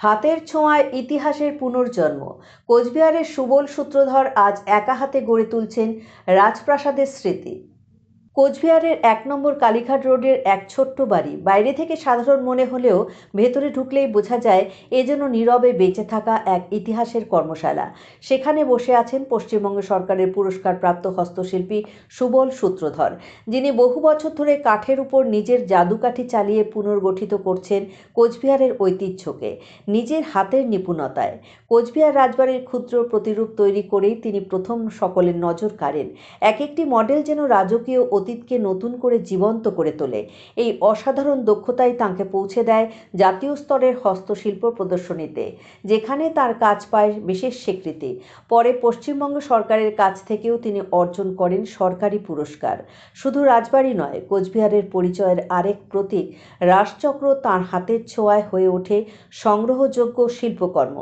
হাতের ছোঁয়ায় ইতিহাসের পুনর্জন্ম। কোচবিহারের সুবল সূত্রধর আজ একা হাতে গড়ে তুলছেন রাজপ্রাসাদের স্মৃতি। কোচবিহারের এক নম্বর কালীঘাট রোডের এক ছোট্ট বাড়ি। বাইরে থেকে সাধারণ মনে হলেও ভেতরে ঢুকলেই বোঝা যায় এ যেন নীরবে বেঁচে থাকা এক ইতিহাসের কর্মশালা। সেখানে বসে আছেন পশ্চিমবঙ্গ সরকারের পুরস্কারপ্রাপ্ত হস্তশিল্পী সুবল সূত্রধর, যিনি বহু বছর ধরে কাঠের উপর নিজের জাদুকাঠি চালিয়ে পুনর্গঠিত করছেন কোচবিহারের ঐতিহ্যকে, নিজের হাতের নিপুণতায়। কোচবিহার রাজবাড়ির ক্ষুদ্র প্রতিরূপ তৈরি করেই তিনি প্রথম সকলের নজর কাড়েন। এক একটি মডেল যেন রাজকীয় অতীতকে নতুন করে জীবন্ত করে তোলে। এই অসাধারণ দক্ষতাই তাঁকে পৌঁছে দেয় জাতীয় স্তরের হস্তশিল্প প্রদর্শনীতে, যেখানে তার কাজ পায় বিশেষ স্বীকৃতি। পরে পশ্চিমবঙ্গ সরকারের কাছ থেকেও তিনি অর্জন করেন সরকারি পুরস্কার। শুধু রাজবাড়ি নয়, কোচবিহারের পরিচয়ের আরেক প্রতীক রাসচক্র তাঁর হাতের ছোঁয়ায় হয়ে ওঠে সংগ্রহযোগ্য শিল্পকর্ম।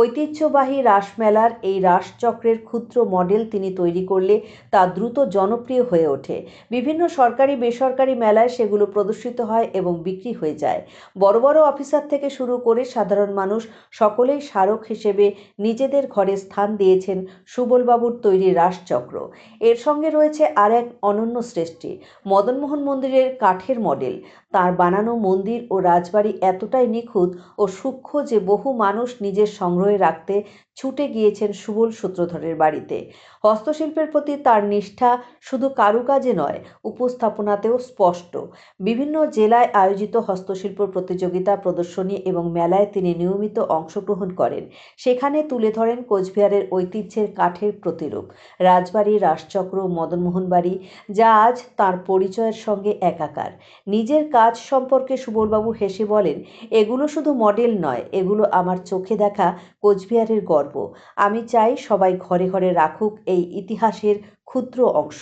ঐতিহ্যবাহী রাসমেলার এই রাসচক্রের ক্ষুদ্র মডেল তিনি তৈরি করলে তা দ্রুত জনপ্রিয় হয়ে ওঠে। বিভিন্ন সরকারি, বেসরকারি মেলায় সেগুলো প্রদর্শিত হয় এবং বিক্রি হয়ে যায়। বড় বড় অফিসার থেকে শুরু করে সাধারণ মানুষ সকলেই স্মারক হিসেবে নিজেদের ঘরে স্থান দিয়েছেন সুবলবাবুর তৈরি রাসচক্র। এর সঙ্গে রয়েছে আর এক অনন্য সৃষ্টি, মদনমোহন মন্দিরের কাঠের মডেল। তার বানানো মন্দির ও রাজবাড়ি এতটাই নিখুঁত ও সূক্ষ্ম যে বহু মানুষ নিজের সংগ্রহে রাখতে ছুটে গিয়েছেন সুবল সূত্রধরের বাড়িতে। হস্তশিল্পের প্রতি তার নিষ্ঠা শুধু কারুকাজে নয় উপস্থাপনাতেও স্পষ্ট। বিভিন্ন জেলায় আয়োজিত হস্তশিল্প প্রতিযোগিতা, প্রদর্শনী এবং মেলায় তিনি নিয়মিত অংশগ্রহণ করেন। সেখানে তুলে ধরেন কোচবিহারের ঐতিহ্যের কাঠের প্রতিরূপ। রাজবাড়ি, রাসচক্র মদনমোহন বাড়ি যা আজ তার পরিচয়ের সঙ্গে একাকার। নিজের কাজ সম্পর্কে সুবলবাবু হেসে বলেন, এগুলো শুধু মডেল নয়, এগুলো আমার চোখে দেখা কোচবিহারের গর্ব। আমি চাই সবাই ঘরে ঘরে রাখুক এই ইতিহাসের ক্ষুদ্র অংশ।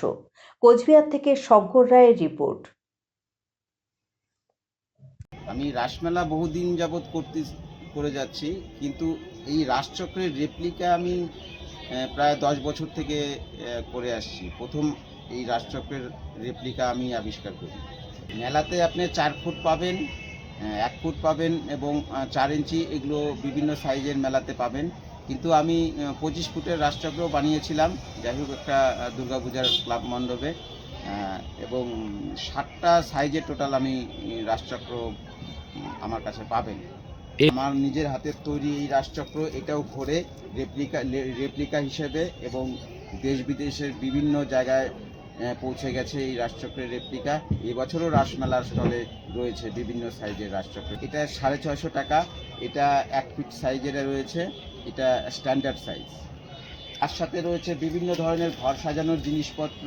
কোচবিহার থেকে শঙ্কর রায়ের রিপোর্ট। আমি রাসমেলা বহুদিন যাবৎ করতে, করে যাচ্ছি, কিন্তু এই রাসচক্রের রেপ্লিকা আমি প্রায় দশ বছর থেকে করে আসছি। প্রথম এই রাসচক্রের রেপ্লিকা আমি আবিষ্কার করি। মেলাতে আপনি চার ফুট পাবেন এক ফুট পাবেন এবং চার ইঞ্চি এগুলো বিভিন্ন সাইজের মেলাতে পাবেন। কিন্তু আমি পঁচিশ ফুটের রাসচক্র বানিয়েছিলাম। যাই হোক একটা দুর্গাপূজার ক্লাব মণ্ডপে এবং ষাটটা সাইজের টোটাল আমি রাজচক্র আমার কাছে পাবেন। আমার নিজের হাতের তৈরি এই রাসচক্র এটাও ঘোরে রেপ্লিকা রেপ্লিকা হিসেবে এবং দেশ বিদেশের বিভিন্ন জায়গায় পৌঁছে গেছে এই রাজচক্রের রেপ্লিকা এবছরও রাসমেলার স্টলে রয়েছে বিভিন্ন সাইজের রাজচক্র এটা সাড়ে ছয়শো টাকা এটা এক ফিট সাইজের রয়েছে। এটা স্ট্যান্ডার্ড সাইজ তার সাথে রয়েছে বিভিন্ন ধরনের ঘর সাজানোর জিনিসপত্র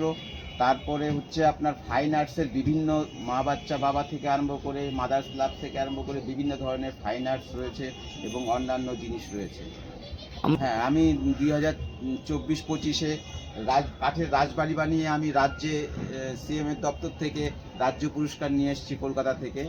তারপরে হচ্ছে আপনার ফাইন আর্টসের বিভিন্ন মা বাচ্চা বাবা থেকে আরম্ভ করে মাদার্স ক্লাব থেকে আরম্ভ করে বিভিন্ন ধরনের ফাইন আর্টস রয়েছে এবং অন্যান্য জিনিস রয়েছে। হ্যাঁ আমি দুই হাজার চব্বিশ পঁচিশে রাজ কাঠের রাজবাড়ি বানিয়ে আমি রাজ্যে সিএম এর দপ্তর থেকে রাজ্য পুরস্কার নিয়ে এসেছি কলকাতা থেকে।